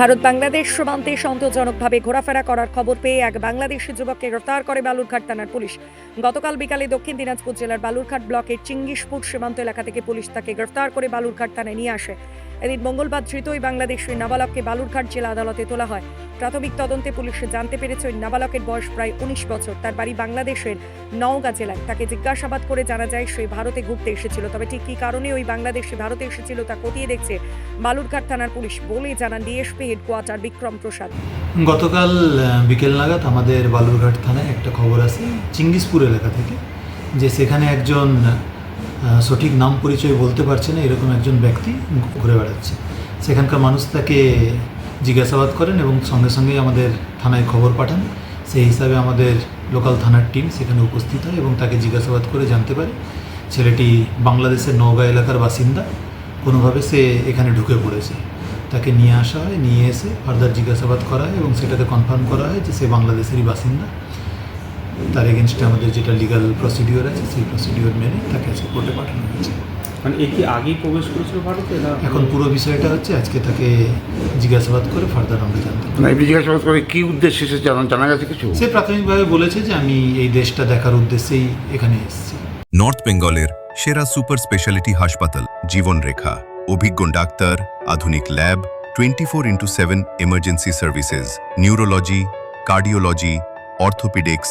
ভারত বাংলাদেশ সীমান্তে সন্তোষজনকভাবে ঘোরাফেরা করার খবর পেয়ে এক বাংলাদেশি যুবককে গ্রেফতার করে বালুরঘাট থানার পুলিশ। গতকাল বিকালে দক্ষিণ দিনাজপুর জেলার বালুরঘাট ব্লকের চিঙ্গিশপুর সীমান্ত এলাকা থেকে পুলিশ তাকে গ্রেফতার করে বালুরঘাট থানায় নিয়ে আসে। এদিন মঙ্গলবার ধৃত ওই বাংলাদেশি নাবালককে বালুরঘাট জেলা আদালতে তোলা হয়। প্রাথমিক তদন্তে পুলিশ জানতে পেরেছে ওই নাবালকের বয়স প্রায় উনিশ বছর। তার বাড়ি বাংলাদেশের নওগাঁ জেলায়। তাকে জিজ্ঞাসাবাদ করে জানা যায় সে ভারতে ঘুরতে এসেছিল। তবে ঠিক কী কারণে ওই বাংলাদেশে ভারতে এসেছিল তা খতিয়ে দেখছে বালুরঘাট থানার পুলিশ বলে জানান ডিএসপি হেডকোয়ার্টার বিক্রম প্রসাদ। গতকাল বিকেল নাগাদ আমাদের বালুরঘাট থানায় একটা খবর আছে চিঙ্গিসপুর এলাকা থেকে, যে সেখানে একজন সঠিক নাম পরিচয় বলতে পারছে না, এরকম একজন ব্যক্তি ঘুরে বেড়াচ্ছে। সেখানকার মানুষ তাকে জিজ্ঞাসাবাদ করেন এবং সঙ্গে সঙ্গে আমাদের থানায় খবর পাঠান। সেই হিসাবে আমাদের লোকাল থানার টিম সেখানে উপস্থিত হয় এবং তাকে জিজ্ঞাসাবাদ করে জানতে পারে, ছেলেটি বাংলাদেশের নওগাঁ এলাকার বাসিন্দা, কোনোভাবে সে এখানে ঢুকে পড়েছে। তাকে নিয়ে আসা হয়, নিয়ে এসে ফার্দার জিজ্ঞাসাবাদ করা হয় এবং সেটাতে কনফার্ম করা হয় যে সে বাংলাদেশেরই বাসিন্দা। তার এগেনস্টে আমাদের যেটা লিগাল প্রসিডিওর আছে সেই প্রসিডিওর মেনে তাকে আজকে কোর্টে পাঠানো হয়েছে। মানে এ কি আগেই প্রবেশ করেছিল ভারতে না? এখন পুরো বিষয়টা হচ্ছে আজকে তাকে জিজ্ঞাসাবাদ করে ফার্দার আমরা জানতে না জিজ্ঞাসাবাদ করে কি উদ্দেশ্যে এসে জানা জানা গেছে কিছু? সে প্রাথমিকভাবে বলেছে যে আমি এই দেশটা দেখার উদ্দেশ্যেই এখানে এসেছি। নর্থ বেঙ্গলের সেরা সুপার স্পেশালিটি হাসপাতাল জীবনরেখা অভিজ্ঞ ডাক্তার আধুনিক lab twenty four into seven emergency services neurology cardiology orthopaedics